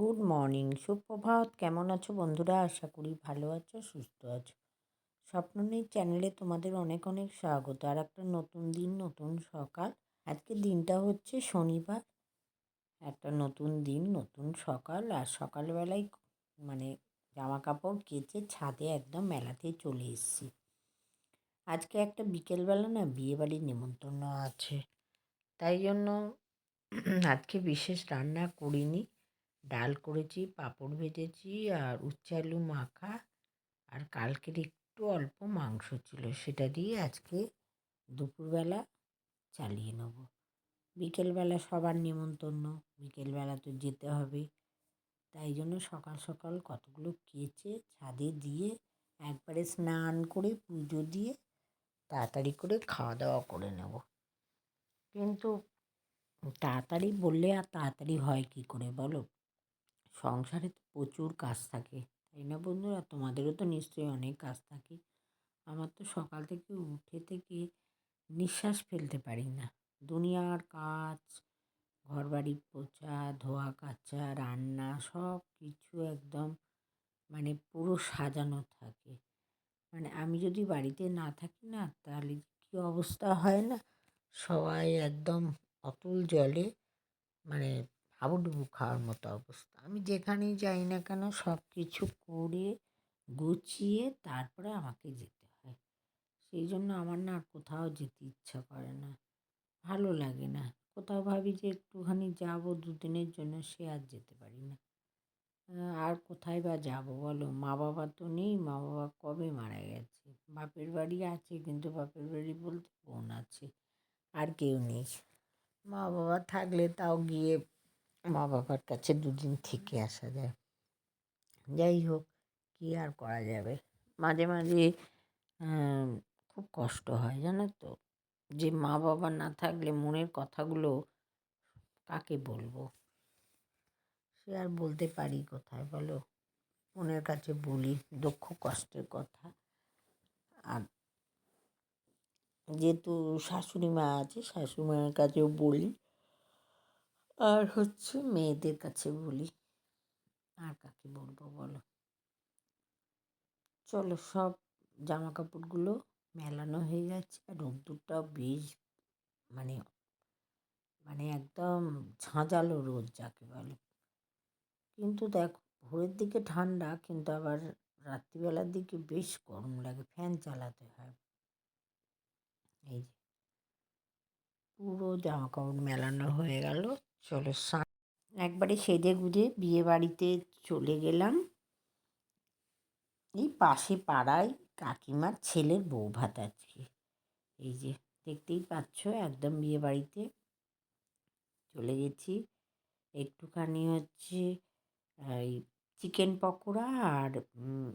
Good morning. সুপ্রভাত কেমন আছো বন্ধুরা? আশা করি ভালো আছো, সুস্থ আছো। স্বপ্ননীর চ্যানেলে তোমাদের অনেক অনেক স্বাগত। আর একটা নতুন দিন, নতুন সকাল। আজকে দিনটা হচ্ছে শনিবার। একটা নতুন দিন, নতুন সকাল। আর সকালবেলায় মানে জামা কাপড় কেচে ছাদে একদম মেলাতে চলে এসেছি। আজকে একটা বিকেলবেলা না বিয়েবাড়ির নেমন্তন্ন আছে। তাই জন্য আজকে বিশেষ রান্না করিনি। ডাল করেছি, পাঁপড় ভেজেছি আর উচ্ছে আলু মাখা আর কালকের একটু অল্প মাংস ছিল, সেটা দিয়ে আজকে দুপুরবেলা চালিয়ে নেব। বিকেলবেলা সবার নেমন্তন্ন বিকেলবেলা তো যেতে হবে। তাই জন্য সকাল সকাল কতগুলো কেচে ছাদে দিয়ে একবারে স্নান করে পুজো দিয়ে তাড়াতাড়ি করে খাওয়া দাওয়া করে নেব। কিন্তু তাড়াতাড়ি বললে আর তাড়াতাড়ি হয় কী করে বলো? সংসারে তো প্রচুর কাজ থাকে, তাই না বন্ধুরা? তোমাদেরও তো নিশ্চয়ই অনেক কাজ থাকে। আমার তো সকাল থেকে উঠে থেকে নিঃশ্বাস ফেলতে পারি না। দুনিয়ার কাজ ঘর বাড়ি পোছা, ধোয়া কাচা, রান্না সব কিছু একদম মানে পুরো সাজানো থাকে। মানে আমি যদি বাড়িতে না থাকি না, তাহলে কী অবস্থা হয় না? সবাই একদম অতুল জলে মানে হাবুডুবু খাওয়ার মতো অবস্থা। আমি যেখানেই যাই না কেন সব কিছু করে গুছিয়ে তারপরে আমাকে যেতে হয়। সেই জন্য আমার না আর কোথাও যেতে ইচ্ছা করে না। ভালো লাগে না। কোথাও ভাবি যে একটুখানি যাব দুদিনের জন্য, সে আর যেতে পারি না। আর কোথায় বা যাব বলো? মা বাবা তো নেই। মা বাবা কবে মারা গেছে? বাপের বাড়ি আছে, কিন্তু বাপের বাড়ি বলতে বোন আছে। আর কেউ নেই। মা বাবা থাকলে তাও গিয়ে মা বাবার কাছে দুদিন থেকে আসা যায়। যাই হোক, কী আর করা যাবে? মাঝে মাঝে খুব কষ্ট হয়, জানো তো? যে মা বাবা না থাকলে মনের কথাগুলো কাকে বলব? সে আর বলতে পারি কোথায় বলো? মনের কাছে বলি, দুঃখ, কষ্টের কথা। আর যেহেতু শাশুড়ি মা আছে শাশুড়ি মায়ের কাছেও বলি আর হচ্ছে মেয়েদের কাছে বলি। আর কাকে বলব বলো? চলো সব জামা কাপড়গুলো মেলানো হয়ে গেছে। আর রোদ্দুরটাও বেশ মানে মানে একদম ঝাঁঝালো রোদ যাকে বলে। কিন্তু দেখো, ভোরের দিকে ঠান্ডা, কিন্তু আবার রাত্রিবেলার দিকে বেশ গরম লাগে, ফ্যান চালাতে হয়। এই যে পুরো জামা কাপড় মেলানো হয়ে গেল। চলো একবারে সেজে গুজে বিয়ে বাড়িতে চলে গেলাম। এই পাশে পাড়ায় কাকিমার ছেলের বউ ভাত আজকে। এই যে দেখতেই পাচ্ছ, একদম বিয়ে বাড়িতে চলে গেছি। একটুখানি হচ্ছে এই চিকেন পকোড়া আর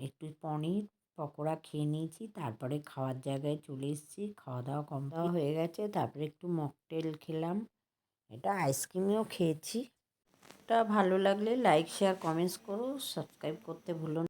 একটু পনির পকোড়া খেয়ে নিয়েছি। তারপরে খাওয়ার জায়গায় চলে এসেছি। খাওয়া দাওয়া কম দাওয়া হয়ে গেছে, তারপরে একটু মকটেল খেলাম। এটা আইসক্রিমেও খেয়েছি। এটা ভালো লাগলে লাইক শেয়ার কমেন্টস করো। সাবস্ক্রাইব করতে ভুলো